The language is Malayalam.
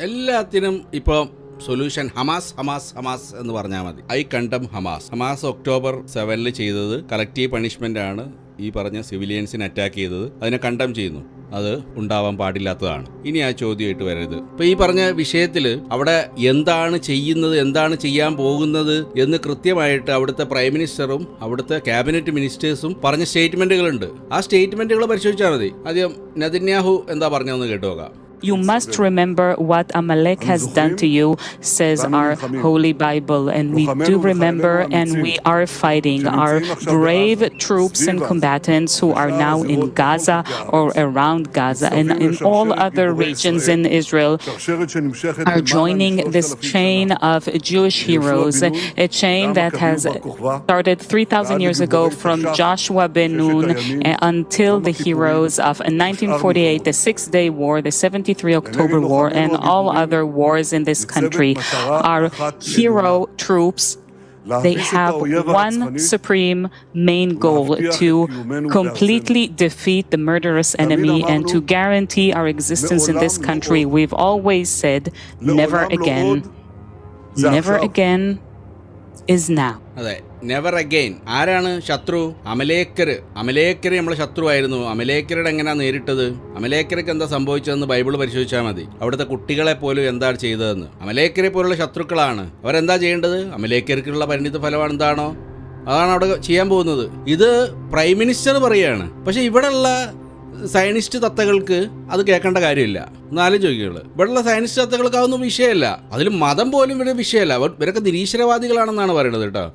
എല്ലാത്തിനും ഇപ്പോൾ സൊല്യൂഷൻ ഹമാസ് ഹമാസ് ഹമാസ് എന്ന് പറഞ്ഞാൽ മതി. I condemn Hamas. Hamas October സെവനിൽ ചെയ്തത് കളക്റ്റീവ് പണിഷ്മെന്റ് ആണ് ഈ പറഞ്ഞ സിവിലിയൻസിനെ അറ്റാക്ക് ചെയ്തത്. അതിനെ കണ്ടം ചെയ്യുന്നു. അത് ഉണ്ടാവാൻ പാടില്ലാത്തതാണ്. ഇനി ആ ചോദ്യമായിട്ട് വരരുത്. ഇപ്പൊ ഈ പറഞ്ഞ വിഷയത്തിൽ അവിടെ എന്താണ് ചെയ്യുന്നത് എന്താണ് ചെയ്യാൻ പോകുന്നത് എന്ന് കൃത്യമായിട്ട് അവിടുത്തെ പ്രൈം മിനിസ്റ്ററും അവിടുത്തെ ക്യാബിനറ്റ് മിനിസ്റ്റേഴ്സും പറഞ്ഞ സ്റ്റേറ്റ്മെന്റുകളുണ്ട് ആ സ്റ്റേറ്റ്മെന്റുകൾ പരിശോധിച്ചാൽ മതി. ആദ്യം നദിന്യാഹു എന്താ പറഞ്ഞതെന്ന് കേട്ടു നോക്കാം. You must remember what Amalek has done to you, says our Holy Bible. And we do remember and we are fighting our brave troops and combatants who are now in Gaza or around Gaza and in all other regions in Israel are joining this chain of Jewish heroes, a chain that has started 3,000 years ago from Joshua ben Nun uh, until the heroes of 1948, the Six Day War, the 73 October War, and all other wars in this country. Our hero troops. They have one supreme main goal to completely defeat the murderous enemy and to guarantee our existence in this country. We've always said, never again. Never again is now അതെ. നെവർ അഗെയിൻ ആരാണ് ശത്രു? അമലേക്കർ. അമലേക്കർ നമ്മളെ ശത്രുവായിരുന്നു. അമലേക്കരുടെ എങ്ങനെയാ നേരിട്ടത്? അമലേക്കർക്ക് എന്താ സംഭവിച്ചതെന്ന് ബൈബിൾ പരിശോധിച്ചാൽ മതി. അവിടുത്തെ കുട്ടികളെ പോലും എന്താണ് ചെയ്തതെന്ന്. അമലേക്കരെ പോലുള്ള ശത്രുക്കളാണ്. അവരെന്താ ചെയ്യേണ്ടത്? അമലേക്കർക്കുള്ള പരിണിത ഫലമാണ് എന്താണോ? അതാണ് അവിടെ ചെയ്യാൻ പോകുന്നത്. ഇത് പ്രൈം മിനിസ്റ്റർ പറയാണ്. പക്ഷെ ഇവിടെയുള്ള സയനിസ്റ്റ് തത്തകൾക്ക് അത് കേൾക്കേണ്ട കാര്യമില്ല. എന്നാലും ചോദിക്കുകയുള്ളു ഇവിടെയുള്ള സയനിസ്റ്റ് തത്തകൾക്ക് അതൊന്നും വിഷയമല്ല. അതിൽ മതം പോലും ഇവിടെ വിഷയമല്ല. ഇവരൊക്കെ നിരീശ്വരവാദികളാണെന്നാണ് പറയുന്നത് കേട്ടോ.